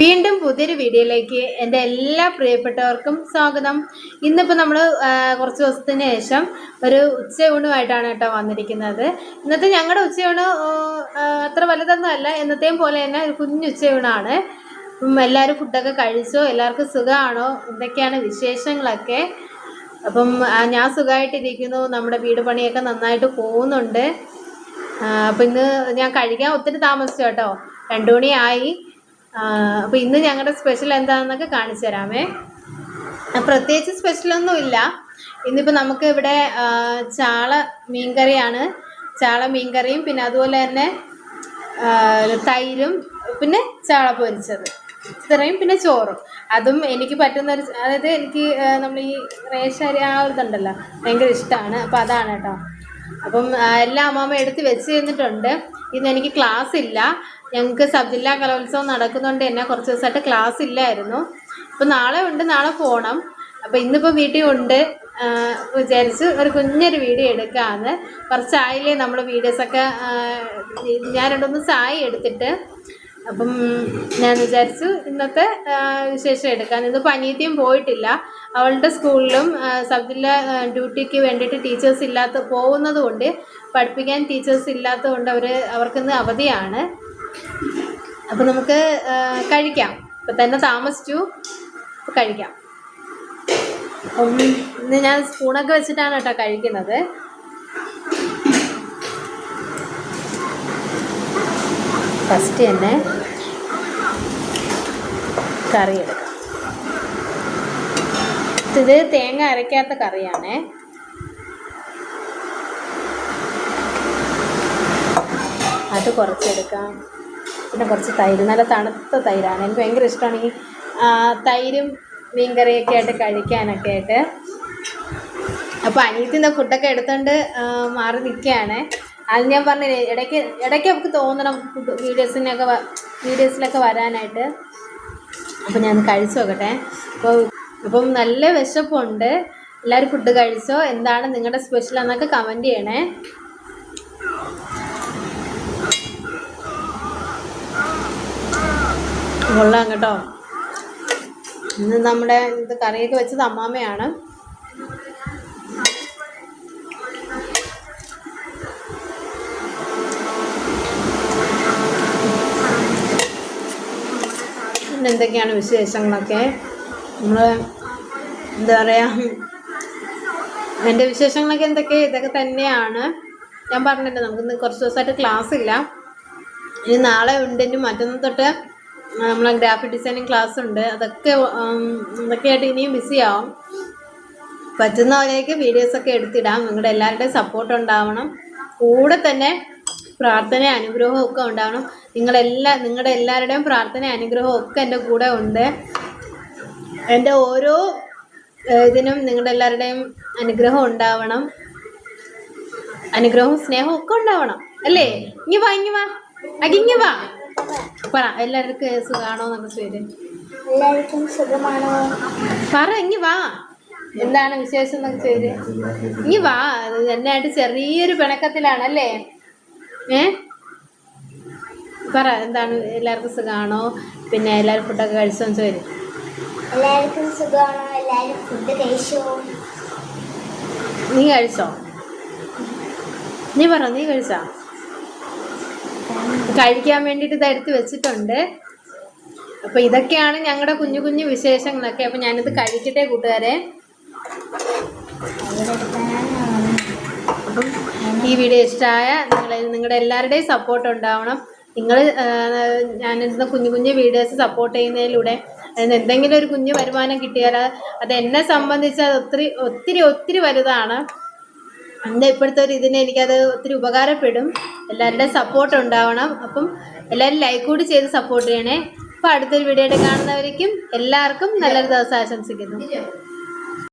വീണ്ടും പുതിയൊരു വീഡിയോയിലേക്ക് എന്റെ എല്ലാ പ്രിയപ്പെട്ടവർക്കും സ്വാഗതം. ഇന്നിപ്പോൾ നമ്മൾ കുറച്ച് ദിവസത്തിന് ശേഷം ഒരു ഉച്ചയൂണുമായിട്ടാണ് കേട്ടോ വന്നിരിക്കുന്നത്. ഇന്നത്തെ ഞങ്ങളുടെ ഉച്ചയൂണ് അത്ര വലുതൊന്നും അല്ല. എന്നത്തെയും പോലെ തന്നെ ഒരു കുഞ്ഞു ഉച്ചയൂണാണ്. അപ്പം എല്ലാവരും ഫുഡൊക്കെ കഴിച്ചോ? എല്ലാവർക്കും സുഖമാണോ എന്തൊക്കെയാണ് വിശേഷങ്ങളൊക്കെ? അപ്പം ഞാൻ സുഖമായിട്ടിരിക്കുന്നു നമ്മുടെ വീട് പണിയൊക്കെ നന്നായിട്ട് പോകുന്നുണ്ട്. അപ്പം ഇന്ന് ഞാൻ കഴിക്കാൻ ഒത്തിരി താമസിച്ചു കേട്ടോ. രണ്ടു മണിയായി. അപ്പോൾ ഇന്ന് ഞങ്ങളുടെ സ്പെഷ്യൽ എന്താണെന്നൊക്കെ കാണിച്ചു തരാമേ. പ്രത്യേകിച്ച് സ്പെഷ്യലൊന്നും ഇല്ല. ഇന്നിപ്പോൾ നമുക്ക് ഇവിടെ ചാള മീൻകറിയാണ്. ചാള മീൻകറിയും പിന്നെ അതുപോലെ തന്നെ തൈരും പിന്നെ ചാള പൊരിച്ചത്. ഇത്രയും പിന്നെ ചോറും. അതും എനിക്ക് പറ്റുന്ന ഒരു അതായത് എനിക്ക് നമ്മൾ ഈ റേഷരി ആ ഒരു ഇതുണ്ടല്ലോ ഭയങ്കര ഇഷ്ടമാണ് അപ്പോൾ അതാണ് കേട്ടോ. അപ്പം എല്ലാം അമ്മാമ്മ എടുത്ത് വെച്ച് തന്നിട്ടുണ്ട്. ഇന്ന് എനിക്ക് ക്ലാസ് ഇല്ല. ഞങ്ങൾക്ക് സബ് ജില്ലാ കലോത്സവം നടക്കുന്നതുകൊണ്ട് എന്നെ കുറച്ച് ദിവസമായിട്ട് ക്ലാസ് ഇല്ലായിരുന്നു. അപ്പോൾ നാളെ ഉണ്ട് നാളെ പോകണം അപ്പോൾ ഇന്നിപ്പോൾ വീട്ടിൽ ഉണ്ട്. വിചാരിച്ച് ഒരു കുഞ്ഞൊരു വീഡിയോ എടുക്കാമെന്ന് കുറച്ചായില്ലേ നമ്മൾ വീഡിയോസൊക്കെ ഞാൻ രണ്ടൊന്ന് ചായ എടുത്തിട്ട്. അപ്പം ഞാൻ വിചാരിച്ചു ഇന്നത്തെ വിശേഷം എടുക്കാൻ. ഇന്നിപ്പോൾ അനിയത്തിയും പോയിട്ടില്ല. അവളുടെ സ്കൂളിലും ആ, സബ് ജില്ലാ ഡ്യൂട്ടിക്ക് വേണ്ടിയിട്ട് ടീച്ചേഴ്സ് ഇല്ലാത്ത പോകുന്നത് കൊണ്ട് പഠിപ്പിക്കാൻ ടീച്ചേഴ്സ് ഇല്ലാത്തത് കൊണ്ട് അവർ അവർക്കിന്ന് അവധിയാണ്. അപ്പം നമുക്ക് കഴിക്കാം. ഇപ്പം തന്നെ താമസിച്ചു. കഴിക്കാം. ഇന്ന് ഞാൻ സ്പൂണൊക്കെ വെച്ചിട്ടാണ് കേട്ടോ കഴിക്കുന്നത്. ഫസ്റ്റ് തന്നെ കറി എടുക്കാം. ഇത് തേങ്ങ അരയ്ക്കാത്ത കറിയാണേ. അത് കുറച്ചെടുക്കാം. പിന്നെ കുറച്ച് തൈര് നല്ല തണുത്ത തൈരാണ്. എനിക്ക് ഭയങ്കര ഇഷ്ടമാണ് ഈ തൈരും മീൻകറിയൊക്കെ ആയിട്ട് കഴിക്കാനൊക്കെ ആയിട്ട്. അപ്പോൾ അനിയത്തിന്റെ ഫുഡൊക്കെ എടുത്തുകൊണ്ട് മാറി നിൽക്കുകയാണ് അത് ഞാൻ പറഞ്ഞില്ലേ ഇടയ്ക്ക് ഇടയ്ക്ക് നമുക്ക് തോന്നണം ഫുഡ് വീഡിയോസിനൊക്കെ വീഡിയോസിലൊക്കെ വരാനായിട്ട്. അപ്പോൾ ഞാൻ കഴിച്ചു നോക്കട്ടെ. അപ്പോൾ ഇപ്പം നല്ല വിശപ്പുണ്ട്. എല്ലാവരും ഫുഡ് കഴിച്ചോ? എന്താണ് നിങ്ങളുടെ സ്പെഷ്യൽ എന്നൊക്കെ കമന്റ് ചെയ്യണേ. കൊള്ളാം കേട്ടോ. ഇന്ന് നമ്മുടെ ഇത് കറിയൊക്കെ വെച്ചത് അമ്മാമ്മയാണ്. പിന്നെ എന്തൊക്കെയാണ് വിശേഷങ്ങളൊക്കെ? നമ്മൾ എന്താ പറയുക എന്റെ വിശേഷങ്ങളൊക്കെ എന്തൊക്കെ? ഇതൊക്കെ തന്നെയാണ്. ഞാൻ പറഞ്ഞിട്ടുണ്ട് നമുക്കിന്ന് കുറച്ച് ദിവസമായിട്ട് ക്ലാസ് ഇല്ല ഇനി നാളെ ഉണ്ട് ഇനി മറ്റന്നാൾ തൊട്ട് നമ്മളെ ഗ്രാഫിക് ഡിസൈനിങ് ക്ലാസ് ഉണ്ട്. അതൊക്കെ അതൊക്കെ ആയിട്ട് ഇനിയും ബിസി ആവും. പറ്റുന്ന പോലെയൊക്കെ വീഡിയോസൊക്കെ എടുത്തിടാം. നിങ്ങളുടെ എല്ലാവരുടെയും സപ്പോർട്ട് ഉണ്ടാവണം. കൂടെ തന്നെ പ്രാർത്ഥന അനുഗ്രഹവും ഒക്കെ ഉണ്ടാവണം. നിങ്ങളെല്ലാ നിങ്ങളുടെ എല്ലാവരുടെയും പ്രാർത്ഥന അനുഗ്രഹവും ഒക്കെ എന്റെ കൂടെ ഉണ്ട്. എന്റെ ഓരോ ഇതിനും നിങ്ങളുടെ എല്ലാവരുടെയും അനുഗ്രഹം ഉണ്ടാവണം. അനുഗ്രഹവും സ്നേഹവും ഒക്കെ ഉണ്ടാവണം. അല്ലേ? ഇങ്ങി വാ ഇങ്ങി വാ. അകിങ്ങി വാ. പറ എല്ലാവർക്കും സുഖാണോ എന്നൊക്കെ പേര്? എല്ലാവർക്കും സുഖമാണോ? പറ ഇങ്ങി വാ. എന്താണ് വിശേഷം എന്നൊക്കെ പേര് ഇങ്ങി വാ. എന്നായിട്ട് ചെറിയൊരു പിണക്കത്തിലാണല്ലേ? ഏ? പറ എന്താണ് എല്ലാവർക്കും സുഖമാണോ പിന്നെ എല്ലാവരും ഫുഡൊക്കെ കഴിച്ചോന്ന് ചോദിച്ചു എല്ലാവർക്കും സുഖമാണോ? എല്ലാവരും ഫുഡ് കഴിച്ചോ? നീ കഴിച്ചോ? നീ പറ നീ കഴിച്ചോ? കഴിക്കാൻ വേണ്ടിയിട്ട് ഇത് എടുത്ത് വെച്ചിട്ടുണ്ട്. അപ്പൊ ഇതൊക്കെയാണ് ഞങ്ങളുടെ കുഞ്ഞു കുഞ്ഞു വിശേഷങ്ങളൊക്കെ. അപ്പൊ ഞാനിത് കഴിക്കട്ടെ കൂട്ടുകാരെ. ഈ വീഡിയോ ഇഷ്ടമായ നിങ്ങൾ നിങ്ങളുടെ എല്ലാവരുടെയും സപ്പോർട്ട് ഉണ്ടാവണം. നിങ്ങൾ ഞാനിരുന്ന കുഞ്ഞു കുഞ്ഞു വീഡിയോസ് സപ്പോർട്ട് ചെയ്യുന്നതിലൂടെ അതിന് എന്തെങ്കിലും ഒരു കുഞ്ഞു വരുമാനം കിട്ടിയാൽ അത് എന്നെ സംബന്ധിച്ച് അത് ഒത്തിരി ഒത്തിരി ഒത്തിരി വലുതാണ്. എന്റെ ഇപ്പോഴത്തെ ഒരു ഇതിന് എനിക്കത് ഒത്തിരി ഉപകാരപ്പെടും. എല്ലാവരുടെയും സപ്പോർട്ട് ഉണ്ടാവണം. അപ്പം എല്ലാവരും ലൈക്ക് കൂടി ചെയ്ത് സപ്പോർട്ട് ചെയ്യണേ. അപ്പോൾ അടുത്തൊരു വീഡിയോ ആയിട്ട് കാണുന്നവരേക്കും എല്ലാവർക്കും നല്ലൊരു ദിവസം ആശംസിക്കുന്നു.